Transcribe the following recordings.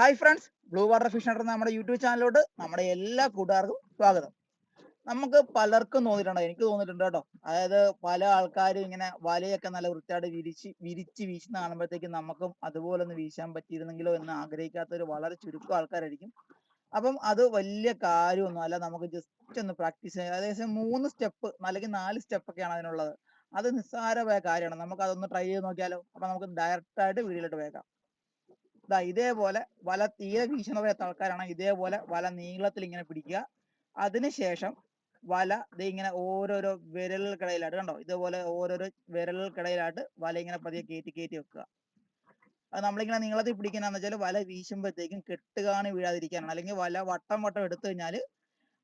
Hi friends blue water fish hunter നമ്മുടെ YouTube ചാനലിലോട്ട് നമ്മുടെ എല്ലാ കൂട്ടുകാർക്കും സ്വാഗതം. നമുക്ക് പലർക്കും തോന്നിയിട്ടുണ്ട്? എനിക്ക് തോന്നിയിട്ടുണ്ട് കേട്ടോ. അതായത് പല ആൾക്കാരും ഇങ്ങനെ വലയൊക്കെ നല്ല വൃത്തിയായിട്ട് വിരിച്ച് വിരിച്ച് വീശുന്ന കാണുമ്പോഴത്തേക്കും നമുക്കും അതുപോലെ ഒന്ന് വീശാൻ പറ്റിയിരുന്നെങ്കിലോ എന്ന് ആഗ്രഹിക്കാത്ത ഒരു വളരെ ചുരുക്കം ആൾക്കാരായിരിക്കും. അപ്പം അത് വലിയ കാര്യമൊന്നും അല്ല. നമുക്ക് ജസ്റ്റ് ഒന്ന് പ്രാക്ടീസ് ചെയ്യാം. ഏകദേശം മൂന്ന് സ്റ്റെപ്പ് അല്ലെങ്കിൽ നാല് സ്റ്റെപ്പൊക്കെയാണ് അതിനുള്ളത്. അത് നിസ്സാരമായ കാര്യമാണ്. നമുക്ക് അതൊന്ന് ട്രൈ ചെയ്ത് നോക്കിയാലോ? അപ്പൊ നമുക്ക് ഡയറക്റ്റ് ആയിട്ട് വീഡിയോയിലോട്ട് വേക്കാം ദാ ഇതേപോലെ വല തീരെ വീശണ പോലത്തെ ആൾക്കാരാണെങ്കിൽ ഇതേപോലെ വല നീളത്തിൽ ഇങ്ങനെ പിടിക്കുക. അതിനുശേഷം വല ദേ ഇങ്ങനെ ഓരോരോ വിരലുകൾക്കിടയിലായിട്ട് കണ്ടോ? ഇതേപോലെ ഓരോരോ വിരലുകൾക്കിടയിലായിട്ട് വല ഇങ്ങനെ പതിയെ കയറ്റി കയറ്റി വെക്കുക. അത് നമ്മളിങ്ങനെ നീളത്തിൽ പിടിക്കുന്നതെന്ന് വെച്ചാൽ വല വീശുമ്പോഴത്തേക്കും കെട്ടുകാണി വീഴാതിരിക്കാനാണ്. അല്ലെങ്കിൽ വല വട്ടം വട്ടം എടുത്തു കഴിഞ്ഞാൽ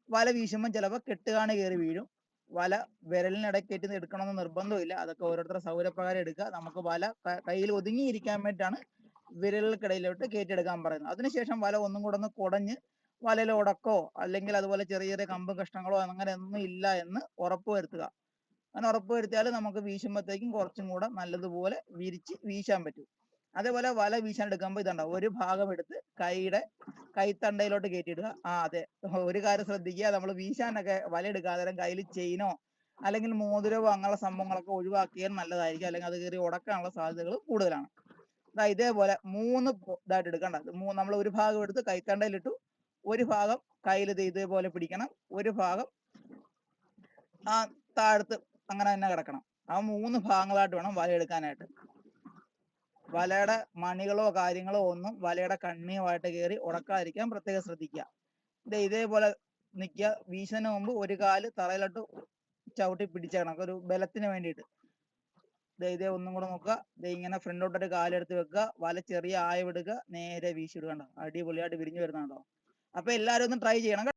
വല വീശുമ്പോൾ ചിലപ്പോൾ കെട്ടുകാണി കയറി വീഴും. വല വിരലിനിടയ്ക്ക് എടുക്കണമെന്ന് നിർബന്ധമില്ല. അതൊക്കെ ഓരോരുത്തരുടെ സൗകര്യപ്രകാരം എടുക്കുക. നമുക്ക് വല കയ്യിൽ ഒതുങ്ങിയിരിക്കാൻ വേണ്ടിയിട്ടാണ് വിരലുകൾക്കിടയിലോട്ട് കയറ്റിയെടുക്കാൻ പറയുന്നു. അതിനുശേഷം വല ഒന്നും കൂടെ ഒന്ന് കുടഞ്ഞ് വലയിൽ ഉടക്കോ അല്ലെങ്കിൽ അതുപോലെ ചെറിയ ചെറിയ കമ്പും കഷ്ണങ്ങളോ അങ്ങനെ ഒന്നും ഇല്ല എന്ന് ഉറപ്പ് വരുത്തുക. അങ്ങനെ ഉറപ്പ് വരുത്തിയാൽ നമുക്ക് വീശുമ്പോഴത്തേക്കും കുറച്ചും കൂടെ നല്ലതുപോലെ വിരിച്ച് വീശാൻ പറ്റും. അതേപോലെ വല വീശാൻ എടുക്കുമ്പോൾ ഇതുണ്ടാവും ഒരു ഭാഗം എടുത്ത് കൈയുടെ കൈത്തണ്ടയിലോട്ട് കയറ്റിയിടുക. ആ അതെ. ഒരു കാര്യം ശ്രദ്ധിക്കുക. നമ്മൾ വീശാനൊക്കെ വല എടുക്കാതെ കയ്യിൽ ചെയിനോ അല്ലെങ്കിൽ മോതിരമോ അങ്ങനെയുള്ള സംഭവങ്ങളൊക്കെ ഒഴിവാക്കിയാൽ നല്ലതായിരിക്കും. അല്ലെങ്കിൽ അത് കയറി ഉടക്കാനുള്ള സാധ്യതകൾ കൂടുതലാണ്. ഇതേപോലെ മൂന്ന് ഇതായിട്ട് എടുക്കണ്ട. നമ്മൾ ഒരു ഭാഗം എടുത്ത് കൈത്തണ്ടയിലിട്ടു ഒരു ഭാഗം കയ്യിൽ ഇത് ഇതേപോലെ പിടിക്കണം. ഒരു ഭാഗം ആ താഴത്ത് അങ്ങനെ തന്നെ കിടക്കണം. ആ മൂന്ന് ഭാഗങ്ങളായിട്ട് വേണം വല എടുക്കാനായിട്ട്. വലയുടെ മണികളോ കാര്യങ്ങളോ ഒന്നും വലയുടെ കണ്ണിയുമായിട്ട് കയറി ഉടക്കാതിരിക്കാൻ പ്രത്യേകം ശ്രദ്ധിക്കുക. ഇതേ ഇതേപോലെ നിൽക്കുക. വീശുന്നതിന് മുമ്പ് ഒരു കാൽ തറയിലോട്ട് ചവിട്ടി പിടിച്ചേക്കണം. ഒരു ബലത്തിന് വേണ്ടിയിട്ട്. ഇതേ ഒന്നും കൂടെ നോക്കുക. ദേ ഇങ്ങനെ ഫ്രണ്ടോട്ടൊരു കാലെടുത്ത് വെക്കുക. വല ചെറിയ ആയ വിടുക. നേരെ വീശിടുക കണ്ടോ? അടിപൊളിയായിട്ട് വിരിഞ്ഞു വരുന്നുണ്ടോ അപ്പൊ എല്ലാരും ഒന്ന് ട്രൈ ചെയ്യണം